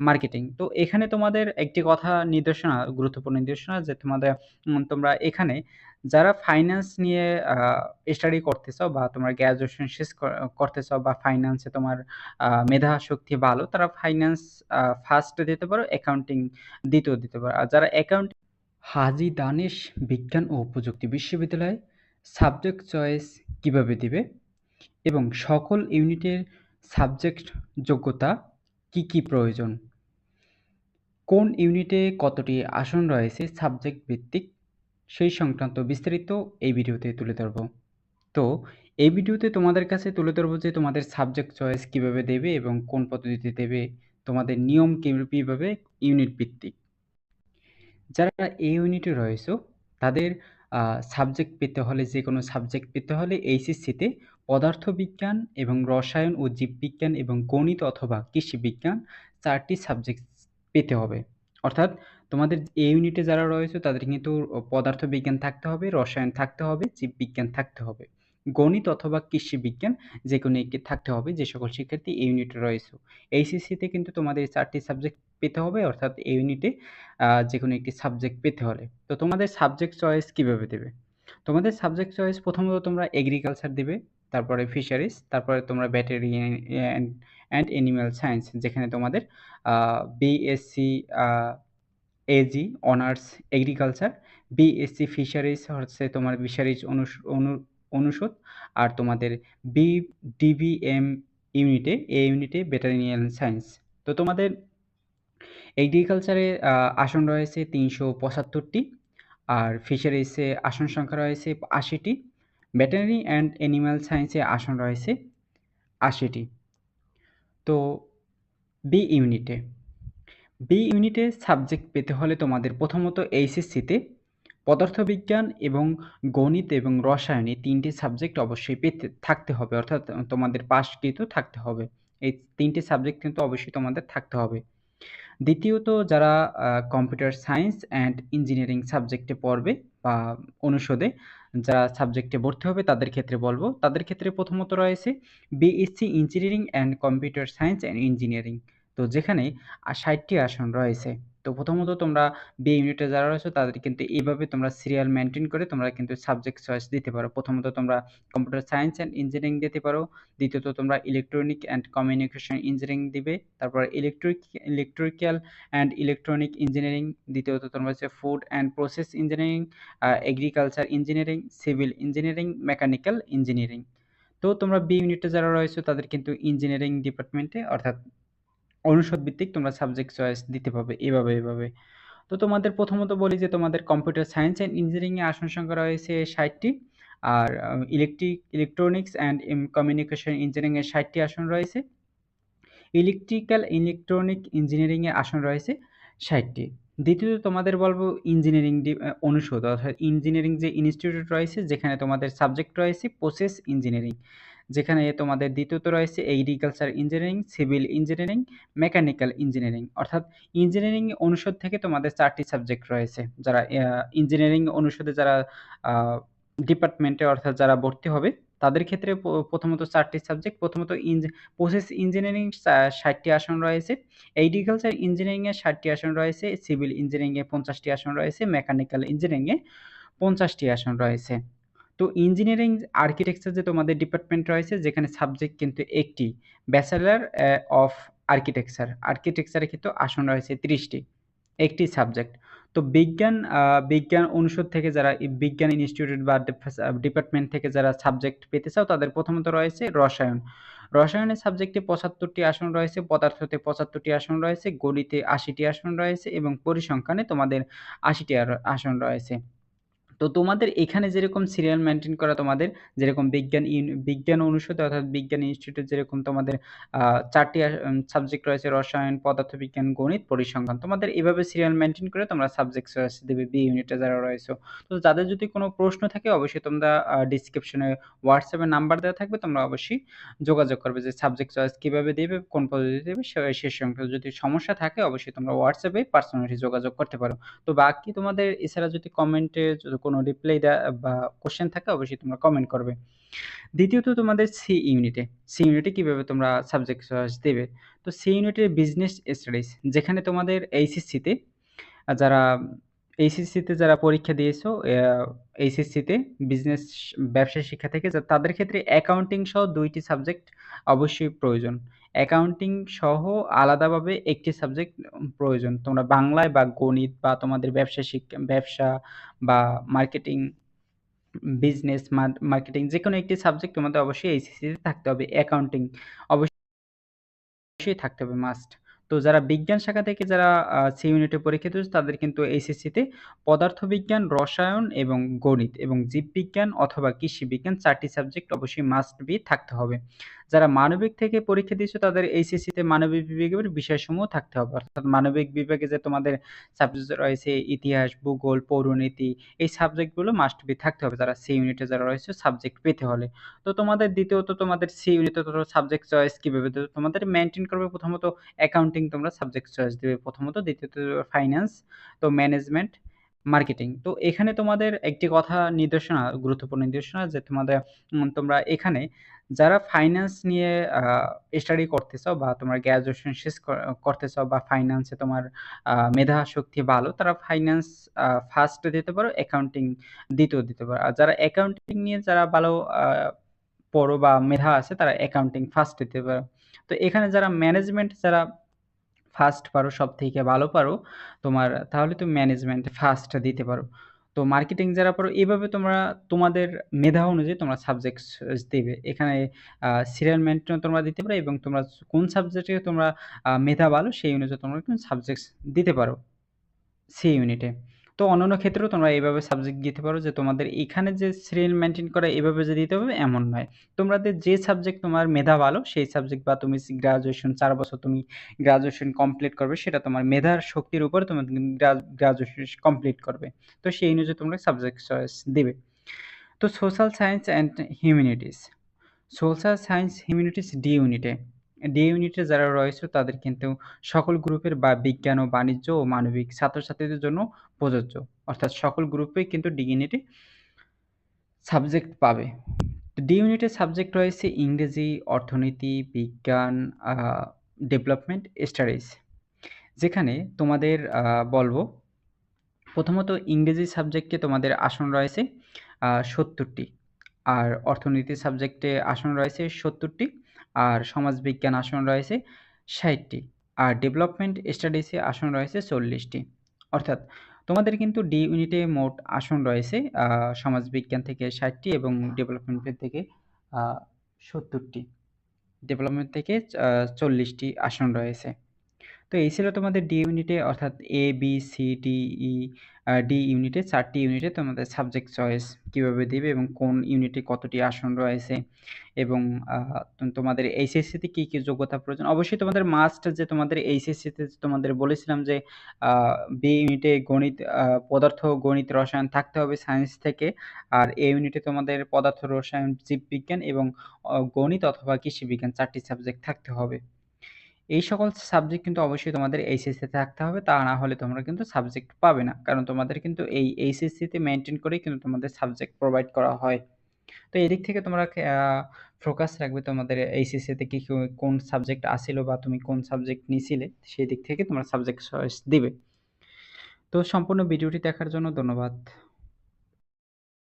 Marketing. তো এখানে তোমাদের একটি কথা নির্দেশনা, গুরুত্বপূর্ণ নির্দেশনা যে তোমাদের তোমরা এখানে যারা ফাইন্যান্স নিয়ে স্টাডি করতেছ বা তোমরা গ্র্যাজুয়েশন শেষ করতেছ বা ফাইন্যান্সে তোমার মেধা শক্তি ভালো, তারা ফাইন্যান্স ফার্স্ট দিতে পারো, অ্যাকাউন্টিং দ্বিতীয় দিতে পারো। আর যারা অ্যাকাউন্ট হাজি দানেশ বিজ্ঞান ও প্রযুক্তি বিশ্ববিদ্যালয় সাবজেক্ট চয়েস কীভাবে দিবে এবং সকল ইউনিটের সাবজেক্ট যোগ্যতা কি, কি প্রয়োজন? কোন ইউনিটে কতটি আসন রয়েছে সাবজেক্ট ভিত্তিক সেই সংক্রান্ত বিস্তারিত এই ভিডিওতে তুলে ধরব। তো এই ভিডিওতে তোমাদের কাছে তুলে ধরব যে তোমাদের সাবজেক্ট চয়েস কীভাবে দেবে এবং কোন পদ্ধতিতে দেবে, তোমাদের নিয়ম কীভাবে ইউনিট ভিত্তিক। যারা এই ইউনিটে রয়েছো তাদের সাবজেক্ট পেতে হলে যে কোনো সাবজেক্ট পেতে হলে এইচএসসিতে পদার্থবিজ্ঞান এবং রসায়ন ও জীববিজ্ঞান এবং গণিত অথবা কৃষি বিজ্ঞান ৪ সাবজেক্ট পেতে হবে। অর্থাৎ তোমাদের এই ইউনিটে যারা রয়েছে তাদের কিন্তু পদার্থবিজ্ঞান থাকতে হবে, রসায়ন থাকতে হবে, জীববিজ্ঞান থাকতে হবে। গণিত অথবা কৃষি বিজ্ঞান যে কোনো একটি থাকতে হবে যে সকল শিক্ষার্থী এই ইউনিটে রয়েছে। এইচএসসিতে কিন্তু তোমাদের ৪ টি সাবজেক্ট পেতে হবে অর্থাৎ এই ইউনিটে আ যেকোনো একটি সাবজেক্ট পেতে হলে। তো তোমাদের সাবজেক্ট চয়েস কীভাবে দেবে? তোমাদের সাবজেক্ট চয়েস প্রথমত তোমরা এগ্রিকালচার দিবে, তারপরে ফিশারিজ, তারপরে তোমরা ব্যাটারি অ্যান্ড অ্যানিমাল সায়েন্স যেখানে তোমাদের BSc Ag honours agriculture, BSc fisheries হচ্ছে তোমার ফিশারিজ অনুষদ আর তোমাদের বি ডিবিএম ইউনিটে এ ইউনিটে ভেটেরিনারিয়ান সায়েন্স। তো তোমাদের এগ্রিকালচারে আসন রয়েছে তিনশো পঁচাত্তরটি আর ফিশারিজে আসন সংখ্যা রয়েছে ৮০ টি। ভেটেরিনারি অ্যান্ড অ্যানিমাল সায়েন্সে আসন রয়েছে আশিটি তো বি ইউনিটে, বি ইউনিটে সাবজেক্ট পেতে হলে তোমাদের প্রথমত এইচএসসিতে পদার্থবিজ্ঞান এবং গণিত এবং রসায়ন ৩ সাবজেক্ট অবশ্যই পেতে থাকতে হবে অর্থাৎ তোমাদের পাশকৃত থাকতে হবে। এই ৩ টি সাবজেক্ট কিন্তু অবশ্যই তোমাদের থাকতে হবে। দ্বিতীয়ত যারা কম্পিউটার সায়েন্স অ্যান্ড ইঞ্জিনিয়ারিং সাবজেক্টে পড়বে বা অনুষদে যারা সাবজেক্টে ভর্তি হবে তাদের ক্ষেত্রে বলব, তাদের ক্ষেত্রে প্রথমত রয়েছে BSc engineering and computer science and engineering. তো যেখানে আ ৬০ টি আসন রয়েছে। তো প্রথমত তোমরা বি ইউনিটে যারা রয়েছে তাদের কিন্তু এইভাবে তোমরা সিরিয়াল মেনটেন করে তোমরা কিন্তু সাবজেক্ট চয়েস দিতে পারো। প্রথমত তোমরা কম্পিউটার সায়েন্স অ্যান্ড ইঞ্জিনিয়ারিং দিতে পারো। দ্বিতীয়ত তোমরা ইলেকট্রনিক অ্যান্ড কমিউনিকেশন ইঞ্জিনিয়ারিং দিবে। তারপর electric electrical and electronic engineering. দ্বিতীয়ত তোমরা হচ্ছে food and process engineering, agriculture engineering, civil engineering, mechanical engineering. তো তোমরা বি ইউনিটে যারা রয়েছে তাদের কিন্তু ইঞ্জিনিয়ারিং ডিপার্টমেন্টে অর্থাৎ অনুষদ ভিত্তিক তোমরা সাবজেক্ট চয়েস দিতে পারবে এভাবে, এভাবে। তো তোমাদের প্রথমত বলি যে তোমাদের কম্পিউটার সায়েন্স অ্যান্ড ইঞ্জিনিয়ারিংয়ে আসন সংখ্যা রয়েছে ৬০ টি। আর electric electronics and communication engineering এ ৬০ টি আসন রয়েছে। ইলেকট্রিক্যাল ইলেকট্রনিক ইঞ্জিনিয়ারিং এ আসন রয়েছে ৬০ টি। দ্বিতীয়ত তোমাদের বলব ইঞ্জিনিয়ারিং অনুষদ অর্থাৎ ইঞ্জিনিয়ারিং যে ইনস্টিটিউট রয়েছে যেখানে তোমাদের সাবজেক্ট রয়েছে প্রসেস ইঞ্জিনিয়ারিং। যেখানে তোমাদের দ্বিতীয়ত রয়েছে agriculture engineering, civil engineering, mechanical engineering. অর্থাৎ ইঞ্জিনিয়ারিং অনুষদ থেকে তোমাদের চারটি সাবজেক্ট রয়েছে। যারা ইঞ্জিনিয়ারিং অনুষদে যারা ডিপার্টমেন্টে অর্থাৎ যারা ভর্তি হবে তাদের ক্ষেত্রে প্রথমত চারটি সাবজেক্ট প্রথমত প্রসেস ইঞ্জিনিয়ারিং সা ৬০ টি আসন রয়েছে, এগ্রিকালচার ইঞ্জিনিয়ারিংয়ে এ ৬০ টি আসন রয়েছে, সিভিল ইঞ্জিনিয়ারিং পঞ্চাশটি আসন রয়েছে, মেকানিক্যাল ইঞ্জিনিয়ারিংয়ে পঞ্চাশটি আসন রয়েছে। তো ইঞ্জিনিয়ারিং আর্কিটেকচার যে তোমাদের ডিপার্টমেন্ট রয়েছে যেখানে সাবজেক্ট কিন্তু একটি ব্যাচেলর অফ আর্কিটেকচার। আর্কিটেকচারে কিন্তু আসন রয়েছে ৩০ টি। একটি সাবজেক্ট। তো বিজ্ঞান বিজ্ঞান অনুষদ থেকে যারা বিজ্ঞান ইনস্টিটিউট বা ডিপার্টমেন্ট থেকে যারা সাবজেক্ট পেতে চাও তাদের প্রথমত রয়েছে রসায়ন। রসায়নের সাবজেক্টে পঁচাত্তরটি আসন রয়েছে, পদার্থতে পঁচাত্তরটি আসন রয়েছে, গণিতে আশিটি আসন রয়েছে এবং পরিসংখ্যানে তোমাদের আশিটি আসন রয়েছে। তো তোমাদের এখানে যেরকম সিরিয়াল মেইনটেইন করা তোমাদের যেরকম বিজ্ঞান বিজ্ঞান অনুষদে অর্থাৎ বিজ্ঞান ইনস্টিটিউটে যেরকম তোমাদের আ ৪ টি আ সাবজেক্ট রয়েছে রসায়ন, পদার্থবিজ্ঞান, গণিত, পরিসংখ্যান। তোমাদের এভাবে সিরিয়াল মেইনটেইন করে তোমরা সাবজেক্ট চয়েস দিবে বি ইউনিটে যারা রয়েছো। তো যাদের যদি কোনো প্রশ্ন থাকে অবশ্যই তোমরা ডিসক্রিপশনে এ নাম্বার দেওয়া থাকবে তোমরা অবশ্যই যোগাযোগ করবে যে সাবজেক্ট চয়েস কীভাবে দেবে কোন পদ্ধতি দেবে সে সে সংক্রান্ত যদি সমস্যা থাকে অবশ্যই তোমরা হোয়াটসঅ্যাপে পার্সোনালি যোগাযোগ করতে পারো। তো বাকি তোমাদের এছাড়া যদি কমেন্টে কোনো রিপ্লাই বা কোশ্চেন থাকে অবশ্যই তোমরা কমেন্ট করবে। দ্বিতীয়ত তোমাদের সি ইউনিটে, সি ইউনিটে কীভাবে তোমরা সাবজেক্ট চয়েস দেবে। তো সি ইউনিটের বিজনেস স্টাডিজ যেখানে তোমাদের এইচএসসিতে যারা এইচএসসিতে যারা পরীক্ষা দিয়েছ এইচএসসিতে বিজনেস ব্যবসা শিক্ষা থেকে তাদের ক্ষেত্রে অ্যাকাউন্টিং সহ দুইটি সাবজেক্ট অবশ্যই প্রয়োজন। অ্যাকাউন্টিং সহ আলাদাভাবে একটি সাবজেক্ট প্রয়োজন। তোমরা বাংলায় বা গণিত বা তোমাদের ব্যবসা শিক্ষা ব্যবসা বা মার্কেটিং, বিজনেস মার্কেটিং যে কোনো একটি সাবজেক্ট তোমাদের অবশ্যই এইচএসসিতে থাকতে হবে। অ্যাকাউন্টিং অবশ্যই থাকতে হবে মাস্ট। তো যারা বিজ্ঞান শাখা থেকে যারা সি ইউনিটে পরীক্ষা দিয়েছ তাদের কিন্তু এইচএসসিতে পদার্থবিজ্ঞান, রসায়ন এবং গণিত এবং জীববিজ্ঞান অথবা কৃষি বিজ্ঞান ৪ টি সাবজেক্ট অবশ্যই মাস্ট বি থাকতে হবে। যারা মানবিক থেকে পরীক্ষা দিয়েছ তাদের এইচএসসিতে মানবিক বিভাগের বিষয়সমূহ থাকতে হবে। অর্থাৎ মানবিক বিভাগে যে তোমাদের সাবজেক্ট রয়েছে ইতিহাস, ভূগোল, পৌরনীতি এই সাবজেক্টগুলো মাস্ট বি থাকতে হবে যারা সি ইউনিটে যারা রয়েছে সাবজেক্ট পেতে হলে। তো তোমাদের দ্বিতীয়ত তোমাদের সি ইউনিটে সাবজেক্ট চয়েস কীভাবে? তোমাদের মেনটেন করবে প্রথমত অ্যাকাউন্টিং তোমরা সাবজেক্ট চয়েস দিবে প্রথমত, দ্বিতীয়ত ফাইন্যান্স, তো ম্যানেজমেন্ট, মার্কেটিং। তো এখানে তোমাদের একটি কথা নির্দেশনা গুরুত্বপূর্ণ নির্দেশনা যে তোমাদের তোমরা এখানে যারা ফাইন্যান্স নিয়ে স্টাডি করতে চাও বা তোমরা গ্র্যাজুয়েশন শেষ ক করতে চাও বা ফাইন্যান্সে তোমার আ মেধাশক্তি ভালো তারা ফাইন্যান্স ফার্স্ট দিতে পারো, অ্যাকাউন্টিং দ্বিতীয় দিতে পারো। আর যারা অ্যাকাউন্টিং নিয়ে যারা ভালো পড়ো বা মেধা আছে তারা অ্যাকাউন্টিং ফার্স্ট দিতে পারো। তো এখানে যারা ম্যানেজমেন্ট যারা ফার্স্ট পারো সব থেকে ভালো পারো, তোমার, তাহলে তুমি ম্যানেজমেন্ট ফার্স্ট দিতে পারো। তো মার্কেটিং যারা পারো এইভাবে তোমরা, তোমাদের মেধা অনুযায়ী তোমরা সাবজেক্ট দেবে এখানে সিরিয়াল মেনটেন তোমরা দিতে পারো এবং তোমরা কোন সাবজেক্টে তোমরা মেধা ভালো, সেই অনুযায়ী তোমরা সাবজেক্টস দিতে পারো সেই ইউনিটে। তো অন্যান্য ক্ষেত্রেও তোমরা এইভাবে সাবজেক্ট দিতে পারো যে তোমাদের এখানে যে সিরিয়াল মেনটেন করা এভাবে যে দিতে হবে এমন নয়। তোমাদের যে সাবজেক্ট তোমার মেধা ভালো সেই সাবজেক্ট বা তুমি সি গ্র্যাজুয়েশন ৪ বছর তুমি গ্রাজুয়েশন কমপ্লিট করবে সেটা তোমার মেধার শক্তির উপর তুমি গ্র্যা গ্র্যাজুয়েশন কমপ্লিট করবে। তো সেই অনুযায়ী তোমরা সাবজেক্ট চয়েস দেবে তো social science and humanities, social science humanities D ইউনিটে, ডি ইউনিটে যারা রয়েছে তাদের কিন্তু সকল গ্রুপের বা বিজ্ঞান ও বাণিজ্য ও মানবিক ছাত্রছাত্রীদের জন্য প্রযোজ্য। অর্থাৎ সকল গ্রুপেই কিন্তু ডি ইউনিটে সাবজেক্ট পাবে। ডি ইউনিটের সাবজেক্ট রয়েছে ইংরেজি, অর্থনীতি, বিজ্ঞান, ডেভেলপমেন্ট স্টাডিজ। যেখানে তোমাদের বলব প্রথমত ইংরেজি সাবজেক্টে তোমাদের আসন রয়েছে সত্তরটি আর অর্থনীতি সাবজেক্টে আসন রয়েছে ৭০ টি। আর সমাজবিজ্ঞান আসন রয়েছে ষাটটি, আর ডেভেলপমেন্ট স্টাডিসে আসন রয়েছে চল্লিশটি অর্থাৎ তোমাদের কিন্তু ডি ইউনিটে মোট আসন রয়েছে সমাজবিজ্ঞান থেকে ষাটটি এবং ডেভেলপমেন্টের থেকে সত্তরটি ডেভেলপমেন্ট থেকে চল্লিশটি আসন রয়েছে। তো এই ছিল তোমাদের ডি ইউনিটে অর্থাৎ A, B, C, D, E D ইউনিটে চারটি ইউনিটে তোমাদের সাবজেক্ট চয়েস কীভাবে দিবে এবং কোন ইউনিটে কতটি আসন রয়েছে এবং তোমাদের এইচএসসিতে কী কী যোগ্যতা প্রয়োজন। অবশ্যই তোমাদের মাস্ট যে তোমাদের এইচএসসিতে তোমাদের বলেছিলাম যে বি ইউনিটে গণিত পদার্থ, গণিত, রসায়ন থাকতে হবে সায়েন্স থেকে। আর এ ইউনিটে তোমাদের পদার্থ, রসায়ন, জীববিজ্ঞান এবং গণিত অথবা কৃষি বিজ্ঞান ৪ সাবজেক্ট থাকতে হবে। এই সকল সাবজেক্ট কিন্তু অবশ্যই তোমাদের এইচএসসিতে থাকতে হবে। তা না হলে তোমরা কিন্তু সাবজেক্ট পাবে না। কারণ তোমাদের কিন্তু এই এইচএসসিতে মেইনটেইন করেই কিন্তু তোমাদের সাবজেক্ট প্রোভাইড করা হয়। তো এদিক থেকে তোমরা ফোকাস রাখবে তোমাদের এইচএসসিতে কি কোন সাবজেক্ট আসিল বা তুমি কোন সাবজেক্ট নিছিলে, সেই দিক থেকে তোমরা সাবজেক্ট চয়েস দিবে। তো সম্পূর্ণ ভিডিওটি দেখার জন্য ধন্যবাদ।